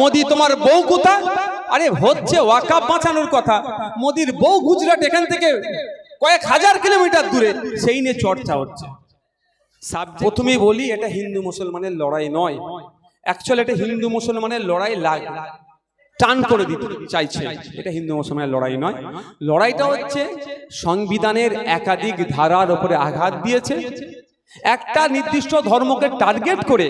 মোদি, তোমার বউ কোথা আরে হচ্ছে ওয়াকাপ বাঁচানোর কথা। মোদির বউ গুজরাট এখান থেকে কয়েক হাজার কিলোমিটার দূরে, সেই নিয়ে চর্চা হচ্ছে। প্রথমে বলি, এটা হিন্দু মুসলমানের লড়াই নয়। অ্যাকচুয়ালি এটা হিন্দু মুসলমানের লড়াই লাগ টান করে দিতে চাইছে। এটা হিন্দু মুসলমানের লড়াই নয়। লড়াইটা হচ্ছে সংবিধানের একাধিক ধারার উপরে আঘাত দিয়েছে। একটা নির্দিষ্ট ধর্মকে টার্গেট করে,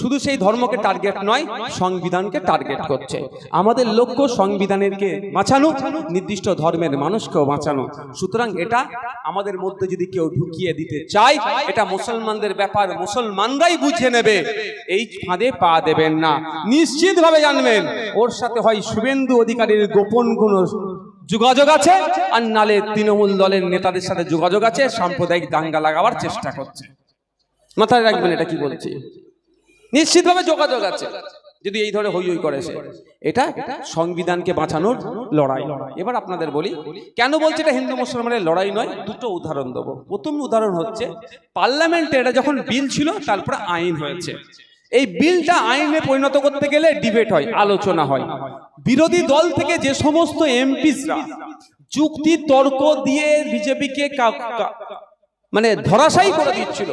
শুধু সেই ধর্মকে টার্গেট নয়, সংবিধানকে টার্গেট করছে। আমাদের লক্ষ্য সংবিধানেরকে বাঁচানো, নির্দিষ্ট ধর্মের মানুষকেও বাঁচানো। সুতরাং এটা আমাদের মধ্যে যদি কেউ ঢুকিয়ে দিতে চায়, এটা মুসলমানদের ব্যাপার, মুসলমানরাই বুঝে নেবে। এই ফাঁদে পা দেবেন না। নিশ্চিতভাবে জানবেন, ওর সাথে হয় শুভেন্দু অধিকারীর গোপন কোনো যোগাযোগ আছে, আর নালে তৃণমূল দলের নেতাদের সাথে যোগাযোগ আছে, সাম্প্রদায়িক দাঙ্গা লাগাবার চেষ্টা করছে। মাথায় রাখবেন এটা কি বলছি? নিশ্চিতভাবে যোগাযোগ আছে। যদি এই ধরে হই হই করে এটা সংবিধানকে বাঁচানোর লড়াই। এবার আপনাদের বলি, কেন বলছে এটা হিন্দু মুসলমানের লড়াই নয়? দুটো উদাহরণ দেবো। প্রথম উদাহরণ হচ্ছে, পার্লামেন্টে এটা যখন বিল ছিল, তারপরে আইন হয়েছে। এই বিলটা আইনে পরিণত করতে গেলে ডিবেট হয়, আলোচনা হয়। বিরোধী দল থেকে যে সমস্ত এমপিসরা যুক্তি তর্ক দিয়ে বিজেপিকে মানে ধরাশায়ী করে দিচ্ছিল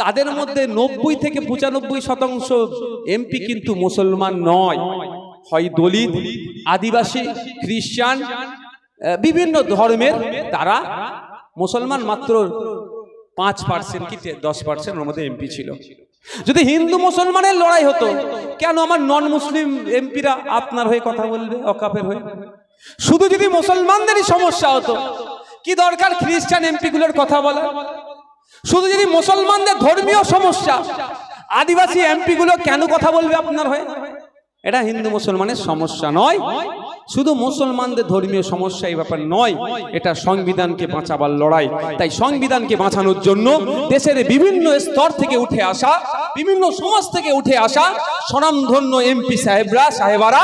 তাদের মধ্যে নব্বই থেকে পঁচানব্বই শতাংশ এমপি কিন্তু মুসলমান নয়। হয় দলিত, আদিবাসী, খ্রিস্টান বিভিন্ন ধর্মের তারা মুসলমান মাত্র পাঁচ পার্সেন্ট কি দশ পার্সেন্ট ওর মধ্যে এমপি ছিল। যদি হিন্দু মুসলমানের লড়াই হতো, কেন আমার নন মুসলিম এমপিরা আপনার হয়ে কথা বলবে, অকাপের হয়ে? শুধু যদি মুসলমানদেরই সমস্যা হতো, কি দরকার খ্রিস্টান এমপি গুলোর কথা বলা শুধু যদি মুসলমানদের ধর্মীয় সমস্যা, আদিবাসী এমপি গুলো কেন কথা বলবে আপনার হয়ে? এটা হিন্দু মুসলমানের সমস্যা নয়। শুধু মুসলমানদের ধর্মীয় সমস্যা এই ব্যাপার নয়, এটা সংবিধানকে বাঁচাবার লড়াই। তাই সংবিধানকে বাঁচানোর জন্য দেশের বিভিন্ন স্তর থেকে উঠে আসা, বিভিন্ন সমাজ থেকে উঠে আসা, স্বনামধন্য এমপি সাহেবরা, সাহেবারা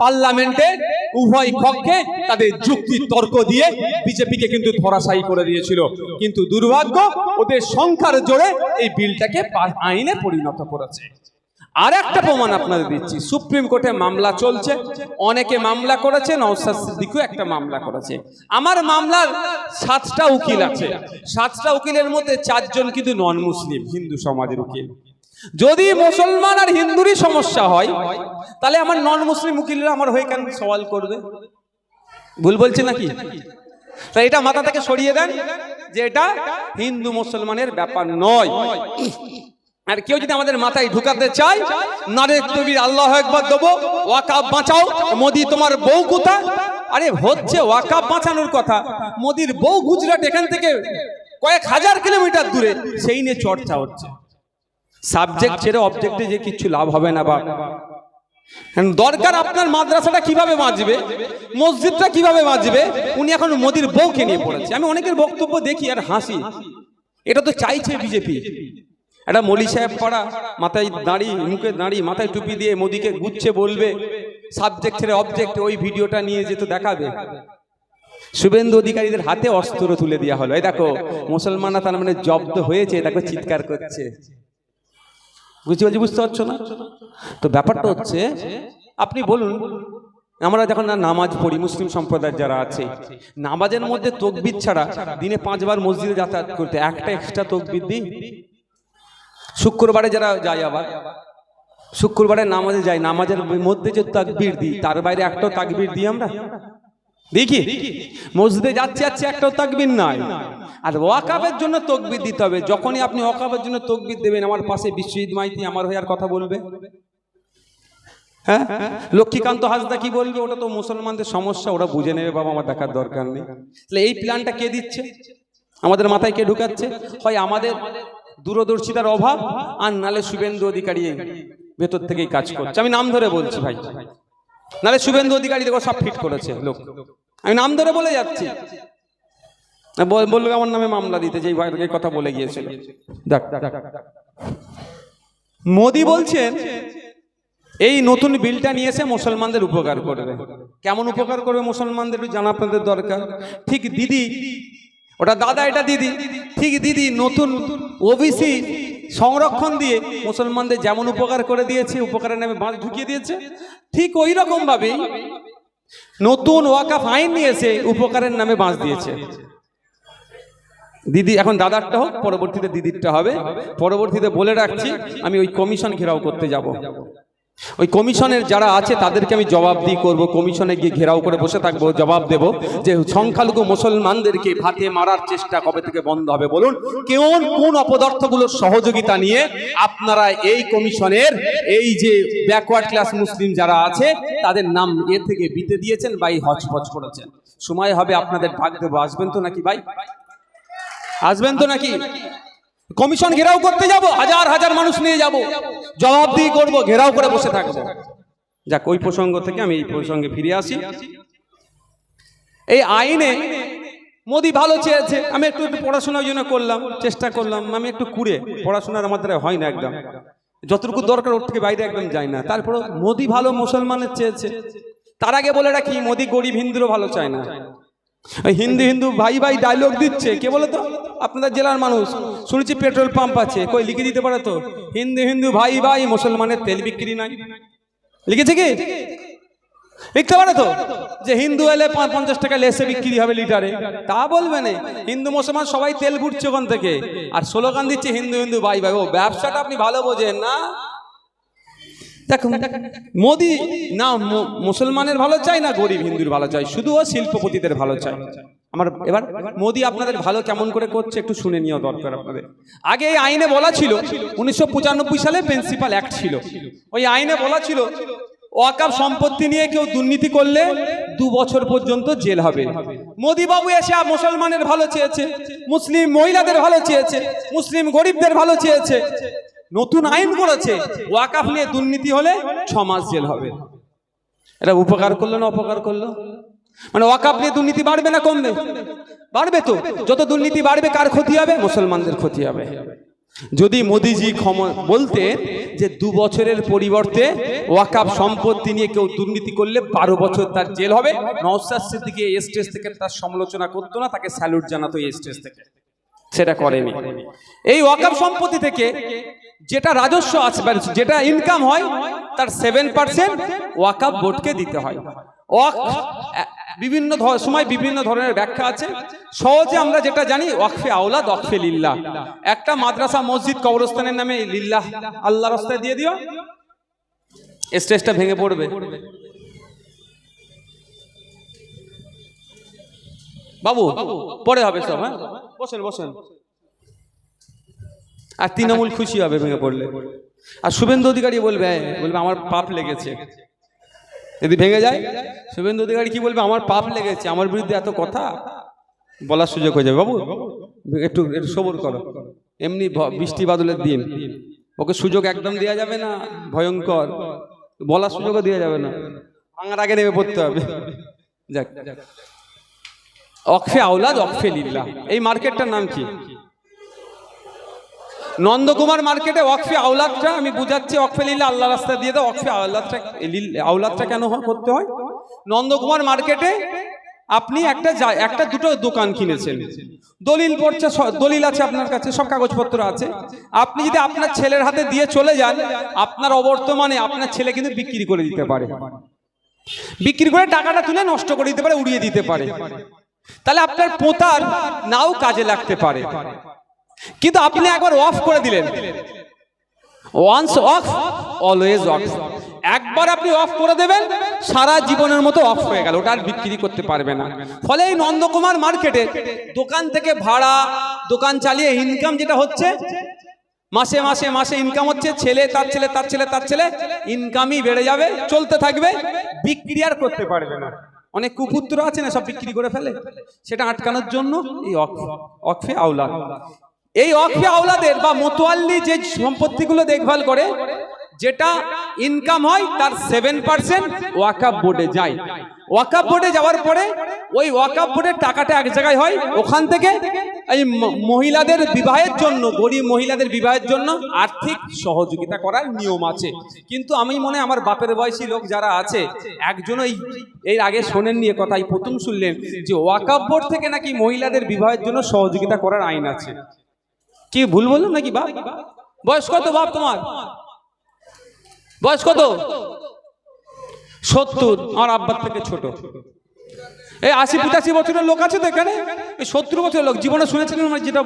পার্লামেন্টে উভয় কক্ষে তাদের যুক্তি তর্ক দিয়ে বিজেপিকে কিন্তু ধরাশায়ী করে দিয়েছিল। কিন্তু দুর্ভাগ্য, ওদের সংখ্যার জোরে এই বিলটাকে আইনে পরিণত করেছে। আর একটা প্রমাণ আপনাদের দিচ্ছি। সুপ্রিম কোর্টে মামলা চলছে। অনেকে মামলা করেছে নওসাদ সিদ্দিকও একটা মামলা করেছে। আমার মামলার সাতটা উকিল আছে। সাতটা উকিলের মধ্যে চারজন কিন্তু নন মুসলিম হিন্দু সমাজের উকিল। যদি মুসলমান আর হিন্দুরই সমস্যা হয়, তাহলে আমার নন মুসলিম উকিলরা আমার হয়ে কেন সওয়াল করবে? ভুল বলছে নাকি? তো এটা মাথা থেকে সরিয়ে দেন যে এটা হিন্দু মুসলমানের ব্যাপার নয়। আর কেউ যদি আমাদের মাথায় ঢুকাতে চায় নারে তুমি আল্লাহ একবার দেবো ওয়াকাপ বাঁচাও, মোদি তোমার বউ কোথা আরে হচ্ছে ওয়াকাপ বাঁচানোর কথা। মোদির বউ গুজরাট এখান থেকে কয়েক হাজার কিলোমিটার দূরে, সেই নিয়ে চর্চা হচ্ছে। সাবজেক্ট ছেড়ে অবজেক্টে যে কিছু লাভ হবে না বা দরকার আপনার মাদ্রাসাটা কীভাবে বাঁচবে মসজিদটা কীভাবে বাঁচবে উনি এখন মোদির বউকে নিয়ে পড়েছে। আমি অনেকের বক্তব্য দেখি আর হাসি। এটা তো চাইছে বিজেপি। একটা মলি সাহেব পড়া মাথায় দাঁড়ি মুখে দাঁড়ি মাথায় টুপি দিয়ে মোদিকে গুচ্ছে বলবে সাবজেক্ট ছেড়ে অবজেক্ট ওই ভিডিওটা নিয়ে যেত দেখাবে। শুভেন্দু অধিকারীদের হাতে অস্ত্র তুলে দেওয়া হলো। এই দেখো মুসলমানরা তার মানে জব্দ হয়েছে দেখো চিৎকার করছে। বুঝতে পারছি, বুঝতে পারছ না? তো ব্যাপারটা হচ্ছে, আপনি বলুন, আমরা যখন নামাজ পড়ি, মুসলিম সম্প্রদায়ের যারা আছে, নামাজের মধ্যে তকবিদ ছাড়া দিনে পাঁচবার মসজিদে যাতায়াত করতে একটা এক্সট্রা তকবিদ দিই শুক্রবারে যারা যায় আবার, শুক্রবারে নামাজে যাই নামাজের মধ্যে যে তাকবির দিই, তার বাইরে একটাও তাকবির দিই আমরা? দেখি। মসজিদে যাচ্ছে যাচ্ছে একটাও তাকবির নাই। আর ওয়াকাবের জন্য তকবির দিতে হবে। যখনই আপনি ওয়াকাবের জন্য তকবির দেবেন, আমার পাশে বিশ্বজিৎ মাইতি আমার হয়ে আর কথা বলবে? হ্যাঁ? লক্ষ্মীকান্ত হাসদা কি বলবে? ওটা তো মুসলমানদের সমস্যা, ওরা বুঝে নেবে, বাবা, আমার দেখার দরকার নেই। তাহলে এই প্ল্যানটা কে দিচ্ছে? আমাদের মাথায় কে ঢুকাচ্ছে? হয় আমাদের দূরদর্শিতার অভাব, আর নালে শুভেন্দু অধিকারী ভেতর থেকেই কাজ করছে। আমি নাম ধরে বলছি ভাই। নালে শুভেন্দু অধিকারী দেখো সব ফিট করেছে, লোক। আমি নাম ধরে বলে যাচ্ছি। বল- বলল আমার নামে মামলা দিতে যে ভাই কথা বলে গিয়েছিল। দেখ। মোদি বলছেন, এই নতুন বিলটা নিয়ে এসে মুসলমানদের উপকার করবে। কেমন উপকার করবে মুসলমানদের জানা আপনাদের দরকার। ঠিক দিদি, ওটা দাদা, এটা দিদি। ঠিক দিদি, নতুন ওবিসি সংরক্ষণ দিয়ে মুসলমানদের যেমন উপকার করে দিয়েছে উপকারের নামে বাঁধ ঢুকিয়ে দিয়েছে, ঠিক ওই রকম ভাবেই নতুন ওয়াকাফ আইন নিয়েছে উপকারের নামে বাঁচ দিয়েছে। দিদি, এখন দাদারটা হোক, পরবর্তীতে দিদিরটা হবে। পরবর্তীতে বলে রাখছি, আমি ওই কমিশন ঘেরাও করতে যাব। ওই কমিশনের যারা আছে, তাদেরকে আমি জবাবদি করব। কমিশনে গিয়ে ঘেরাও করে বসে থাকব, জবাব দেব যে সংখ্যালঘু মুসলমানদেরকে ভাতে মারার চেষ্টা কবে থেকে বন্ধ হবে? বলুন কেমন কোন অপদার্থগুলোর সহযোগিতা নিয়ে আপনারা এই কমিশনের এই যে ব্যাকওয়ার্ড ক্লাস মুসলিম যারা আছে, তাদের নাম এ থেকে বিতে দিয়েছেন বা এই হচপচ করেছেন। সময় হবে আপনাদের ভাগ দেবো। আসবেন তো নাকি ভাই? আসবেন তো নাকি? কমিশন ঘেরাও করতে যাব, হাজার হাজার মানুষ নিয়ে যাব। জবাবদিহি করব, ঘেরাও করে বসে থাকব। যাক, ওই প্রসঙ্গ থেকে আমি এই প্রসঙ্গে ফিরে আসি। এই আইনে মোদি ভালো চেয়েছে, আমি একটু একটু পড়াশোনার জন্য করলাম, চেষ্টা করলাম, আমি একটু কুড়ে, পড়াশোনার আমার দ্বারা হয় না একদম। যতটুকু দরকার ওর থেকে বাইরে একদম যায় না। তারপর মোদি ভালো মুসলমানের চেয়েছে। তার আগে বলে রাখি, মোদি গরিব, হিন্দুরও ভালো চায় না। হিন্দু হিন্দু ভাই ভাই ডায়লগ দিচ্ছে। কে বলে তো আপনাদের জেলার মানুষ। শুনেছি পেট্রোল পাম্প আছে। কই, লিখে দিতে পারে তো? হিন্দু হিন্দু ভাই ভাই মুসলমানের তেল বিক্রি নাই। লিখেছে কি? লিখতে পারে তো? যে হিন্দু এলে পঞ্চাশ টাকা লেসে বিক্রি হবে লিটারে। তা বলবে না। হিন্দু মুসলমান সবাই তেল ঘুরছে ওখান থেকে। আর স্লোগান দিচ্ছে হিন্দু হিন্দু ভাই ভাই। ও, ব্যবসাটা আপনি ভালো বোঝেন না? দেখুন মোদি না মুসলমানের ভালো চাই না গরিব হিন্দুর ভালো চাই, শুধু ও শিল্পপতিদের ভালো চাই। আমার এবার মোদি আপনাদের ভালো কেমন করে করছে একটু শুনে নেওয়া দরকার আপনাদের। আগে এই আইনে বলা ছিল, উনিশশো পঁচানব্বই সালে প্রিন্সিপাল অ্যাক্ট ছিল। ওই আইনে বলা ছিল ওয়াকাব সম্পত্তি নিয়ে কেউ দুর্নীতি করলে দু বছর পর্যন্ত জেল হবে। মোদি বাবু এসে মুসলমানের ভালো চেয়েছে, মুসলিম মহিলাদের ভালো চেয়েছে, মুসলিম গরিবদের ভালো চেয়েছে। নতুন আইন করেছে। ওয়াকাফ নিয়ে দুর্নীতি হলে ছ মাস জেল হবে। এটা উপকার করল না অপকার করল? মানে ওয়াকাফ নিয়ে দুর্নীতি বাড়বে না কমবে? বাড়বে তো। যত দুর্নীতি বাড়বে, কার ক্ষতি হবে? মুসলমানদের ক্ষতি হবে। যদি মোদিজি ক্ষম বলতে যে দু বছরের পরিবর্তে ওয়াকাফ সম্পত্তি নিয়ে কেউ দুর্নীতি করলে বারো বছর তার জেল হবে নওসাদ সিদ্দিকি এই স্টেজ থেকে তার সমালোচনা করতো না, তাকে স্যালুট জানাতো এই স্টেজ থেকে। সেটা করেনি। এই ওয়াকাফ সম্পত্তি থেকে যেটা রাজস্ব আছে বা যেটা ইনকাম হয়, তার সেভেন পার্সেন্ট ওয়াকাফ বোর্ডকে দিতে হয়। ওয়াক বিভিন্ন সময় বিভিন্ন ধরনের ব্যাখ্যা আছে। সহজে আমরা যেটা জানি, ওয়াকফে আওলাদ, ওয়াকফে লিল্লাহ। একটা মাদ্রাসা, মসজিদ, কবরস্থানের নামে লিল্লাহ আল্লাহ রাস্তায় দিয়ে দিও। স্টেজটা ভেঙে পড়বে। বাবু, পরে হবে সব হ্যাঁ? বসেন বসেন। আর তৃণমূল খুশি হবে ভেঙে পড়লে। আর শুভেন্দু অধিকারী বলবে "এই, বলবে আমার পাপ লেগেছে। যদি ভেঙে যায় শুভেন্দু অধিকারী কি বলবে আমার পাপ লেগেছে আমার বিরুদ্ধে এত কথা? বলার সুযোগ হয়ে যাবে। বাবু একটু একটু সবর করো। এমনি বৃষ্টি বাদলের দিন। ওকে সুযোগ একদম দেওয়া যাবে না ভয়ঙ্কর। বলার সুযোগও দেওয়া যাবে না। ভাঙার আগে নেমে পড়তে হবে। যাক। অক্ষে আওলাদ অক্ষে লিল্লা এই মার্কেটটার নাম কি? নন্দকুমার মার্কেটে ওয়াকফে আওলাদটা, আমি বুঝাচ্ছি ওয়াকফে লিল্লা আল্লাহ রাস্তা দিয়ে দাও ওয়াকফে আওলাদটা আওলাদটা কেন করতে হয়? নন্দকুমার মার্কেটে আপনি একটা একটা দুটো দোকান কিনেছেন। দলিল পড়ছে দলিল আছে আপনার কাছে, সব কাগজপত্র আছে। আপনি যদি আপনার ছেলের হাতে দিয়ে চলে যান, আপনার অবর্তমানে আপনার ছেলে কিন্তু বিক্রি করে দিতে পারে। বিক্রি করে টাকাটা তুলে নষ্ট করে দিতে পারে, উড়িয়ে দিতে পারে। তাহলে আপনার পোতার নাও কাজে লাগতে পারে। কিন্তু আপনি একবার অফ করে দিলেন। ওয়ান্স অফ অলওয়েজ অফ একবার আপনি অফ করে দেবেন, সারা জীবনের মতো অফ হয়ে গেল, ওটা আর বিক্রি করতে পারবে না। ফলে এই নন্দকুমার মার্কেটে দোকান থেকে ভাড়া, দোকান চালিয়ে ইনকাম যেটা হচ্ছে, মাসে মাসে মাসে ইনকাম হচ্ছে, ছেলে, তার ছেলে তার ছেলে তার ছেলে ইনকামই বেড়ে যাবে, চলতে থাকবে, বিক্রি আর করতে পারবে না। অনেক কুপুত্র আছে না সব বিক্রি করে ফেলে? সেটা আটকানোর জন্য এই অক্ষে আওলাদ এই অকফে আওলাদের বা মোতোয়াল্লি যে সম্পত্তিগুলো দেখভাল করে যেটা ইনকাম হয়, তার সেভেন পার্সেন্ট ওয়াকাপ বোর্ডে যায়। ওয়াকাপ বোর্ডে যাওয়ার পরে, ওই ওয়াকাপ বোর্ডের টাকাটা এক জায়গায় হয়, ওখান থেকে এই মহিলাদের বিবাহের জন্য, গরিব মহিলাদের বিবাহের জন্য আর্থিক সহযোগিতা করার নিয়ম আছে। কিন্তু আমি মনে আমার বাপের বয়সী লোক যারা আছে একজন এই এর আগে শোনেন নিয়ে কথা এই প্রথম শুনলেন যে ওয়াকাপ বোর্ড থেকে নাকি মহিলাদের বিবাহের জন্য সহযোগিতা করার আইন আছে। কি ভুল বললাম নাকি বাপ? বয়স কত বাপ তোমার? বয়স কত? সত্তর। আমার আব্বার থেকে ছোট। এই আশি, পঁচাশি বছরের লোক আছে তো এখানে? এই সত্তর বছরের লোক। জীবনে শুনেছিলেন মানে যেটা